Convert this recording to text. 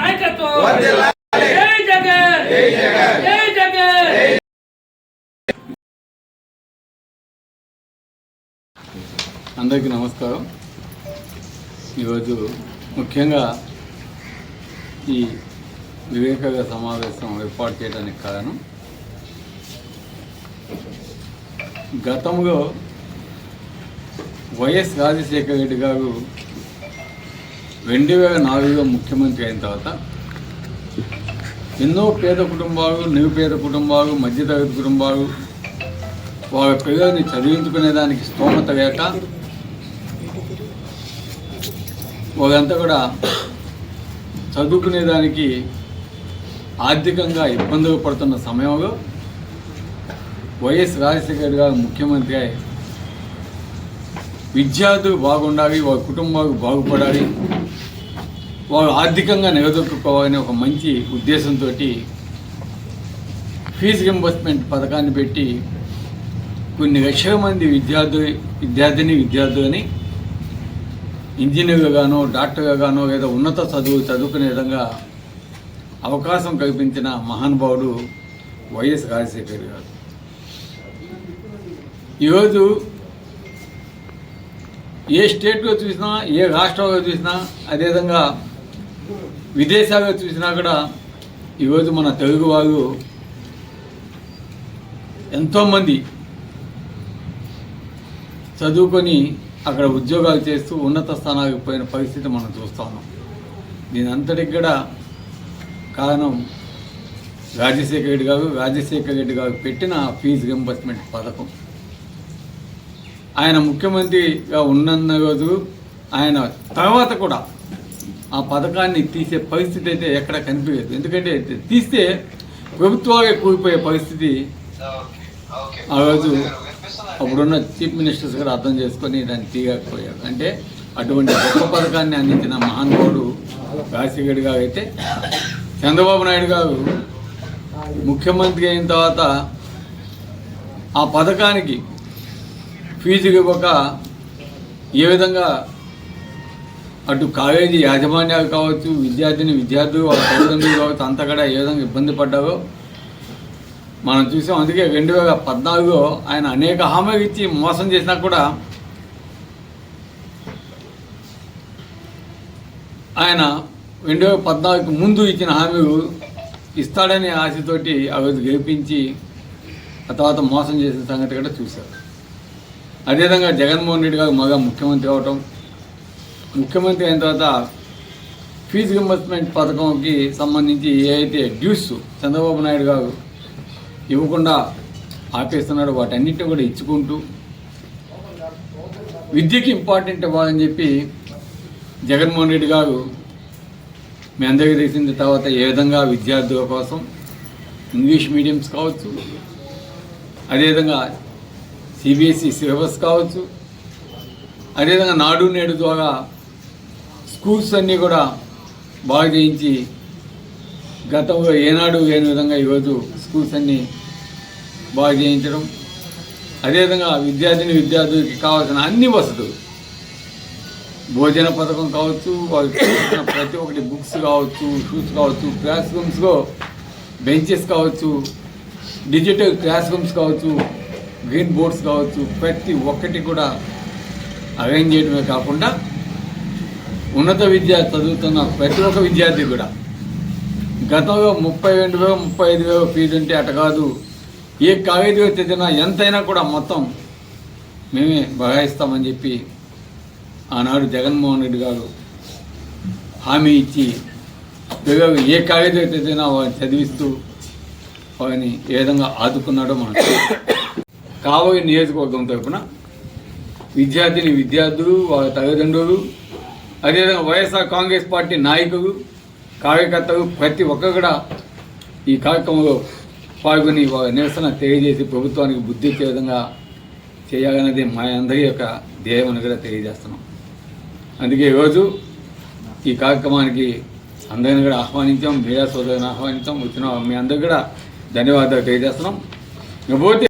నాయకత్వం. వర్ధిల్లాలి. జై జగన్. జై జగన్. అందరికీ నమస్కారం. ఈరోజు ముఖ్యంగా ఈ వివేకానంద సమావేశం ఏర్పాటు చేయడానికి కారణం గతంలో వైఎస్ రాజశేఖర రెడ్డి గారు రెండు వేల నాలుగులో ముఖ్యమంత్రి అయిన తర్వాత ఎన్నో పేద కుటుంబాలు నిరుపేద కుటుంబాలు మధ్యతరగతి కుటుంబాలు వాళ్ళ పిల్లల్ని చదివించుకునేదానికి స్తోమత లేక వాళ్ళంతా కూడా చదువుకునేదానికి ఆర్థికంగా ఇబ్బందులు పడుతున్న సమయంలో వైఎస్ రాజశేఖర్ గారు ముఖ్యమంత్రి అయి విద్యార్థులు బాగుండాలి వాళ్ళ కుటుంబాలు బాగుపడాలి వారు ఆర్థికంగా నిలదొక్కుకోవాలనే ఒక మంచి ఉద్దేశంతో ఫీజు రింబర్స్మెంట్ పథకాన్ని పెట్టి కొన్ని లక్షల మంది విద్యార్థి విద్యార్థిని విద్యార్థులని ఇంజనీర్గా గానో డాక్టర్గా గానో లేదా ఉన్నత చదువు చదువుకునే విధంగా అవకాశం కల్పించిన మహానుభావుడు వైఎస్ రాజశేఖర్ గారు. ఈరోజు ఏ స్టేట్లో చూసినా ఏ రాష్ట్రంలో చూసినా అదేవిధంగా విదేశాల్లో చూసినా కూడా ఈరోజు మన తెలుగు వారు ఎంతోమంది చదువుకొని అక్కడ ఉద్యోగాలు చేస్తూ ఉన్నత స్థానాలకు పోయిన పరిస్థితి మనం చూస్తూ ఉన్నాం. దీని అంతటికి కూడా కారణం రాజశేఖర రెడ్డి గారు. రాజశేఖర రెడ్డి గారు పెట్టిన ఫీజు రింబర్స్మెంట్ పథకం. ఆయన ముఖ్యమంత్రిగా ఉన్నన్న రోజు ఆయన తర్వాత కూడా ఆ పథకాన్ని తీసే పరిస్థితి అయితే ఎక్కడ కనిపించదు ఎందుకంటే తీస్తే ప్రభుత్వాలే కూలిపోయే పరిస్థితి ఆ రోజు అప్పుడున్న చీఫ్ మినిస్టర్స్ కూడా అర్థం చేసుకొని దాన్ని తీయకపోయారు. అంటే అటువంటి గొప్ప పథకాన్ని అందించిన మహానుభావుడు రాజశేఖర్ గారు అయితే చంద్రబాబు నాయుడు గారు ముఖ్యమంత్రి అయిన తర్వాత ఆ పథకానికి ఫీజు ఇవ్వక ఏ విధంగా అటు కాలేజీ యాజమాన్యాలు కావచ్చు విద్యార్థిని విద్యార్థులు వాళ్ళ తల్లిదండ్రులు కావచ్చు అంతా కూడా ఏ విధంగా ఇబ్బంది పడ్డారో మనం చూసాం. అందుకే రెండు వేల పద్నాలుగులో ఆయన అనేక హామీలు ఇచ్చి మోసం చేసినా కూడా ఆయన రెండు వేల పద్నాలుగు ముందు ఇచ్చిన హామీలు ఇస్తాడనే ఆశతోటి ఆ గెలిపించి ఆ తర్వాత మోసం చేసిన సంగతి కూడా చూశారు. అదేవిధంగా జగన్మోహన్ రెడ్డి గారు మగ ముఖ్యమంత్రి అవటం ముఖ్యమంత్రి అయిన తర్వాత ఫీజు రింబర్స్మెంట్ పథకంకి సంబంధించి ఏ డ్యూస్ చంద్రబాబు నాయుడు గారు ఇవ్వకుండా ఆపేస్తున్నాడు వాటన్నిటిని కూడా ఇచ్చుకుంటూ విద్యకి ఇంపార్టెంట్ ఇవ్వాలని చెప్పి జగన్మోహన్ రెడ్డి గారు మీ అందరికీ తెలిసిన తర్వాత ఏ విధంగా విద్యార్థుల కోసం ఇంగ్లీష్ మీడియంస్ కావచ్చు అదేవిధంగా సిబిఎస్ఈ సిలబస్ కావచ్చు అదేవిధంగా నాడు నేడు ద్వారా స్కూల్స్ అన్నీ కూడా బాగా చేయించి గతంలో ఏనాడు లేని విధంగా ఈరోజు స్కూల్స్ అన్నీ బాగా చేయించడం. అదేవిధంగా విద్యార్థిని విద్యార్థులకి కావాల్సిన అన్ని వసతులు. భోజన పథకం కావచ్చు వాళ్ళు చూసిన ప్రతి ఒక్కటి బుక్స్ కావచ్చు షూస్ కావచ్చు క్లాస్ రూమ్స్లో బెంచెస్ కావచ్చు డిజిటల్ క్లాస్ రూమ్స్ కావచ్చు గ్రీన్ బోర్డ్స్ కావచ్చు ప్రతి ఒక్కటి కూడా అరేంజ్ చేయడమే కాకుండా ఉన్నత విద్య చదువుతున్న ప్రతి ఒక్క విద్యార్థి కూడా. గతంలో ముప్పై రెండు వేలు ముప్పై ఐదు వేలు ఫీజు ఉంటే అట కాదు. ఏ కాలేజీలో చదివినా ఎంతైనా కూడా మొత్తం మేమే బగాయిస్తామని చెప్పి ఆనాడు జగన్మోహన్ రెడ్డి గారు హామీ ఇచ్చి పిల్లలు ఏ కాలేజీలో చదివినా వారిని చదివిస్తూ వారిని ఏ విధంగా ఆదుకున్నాడో మనం కాబోయే నియోజకవర్గం తరపున విద్యార్థిని విద్యార్థులు వాళ్ళ తల్లిదండ్రులు అదేవిధంగా వైఎస్ఆర్ కాంగ్రెస్ పార్టీ నాయకులు కార్యకర్తలు ప్రతి ఒక్కరు కూడా ఈ కార్యక్రమంలో పాల్గొని నిరసన తెలియజేసి ప్రభుత్వానికి బుద్ధి ఇచ్చే విధంగా చేయాలనేది మా అందరి యొక్క ధ్యేయం అని కూడా తెలియజేస్తున్నాం. అందుకే ఈరోజు ఈ కార్యక్రమానికి అందరిని కూడా ఆహ్వానించాం మీడియా సోదరులను ఆహ్వానించాం వచ్చిన మీ అందరికి కూడా ధన్యవాదాలు తెలియజేస్తున్నాం. ఇకపోతే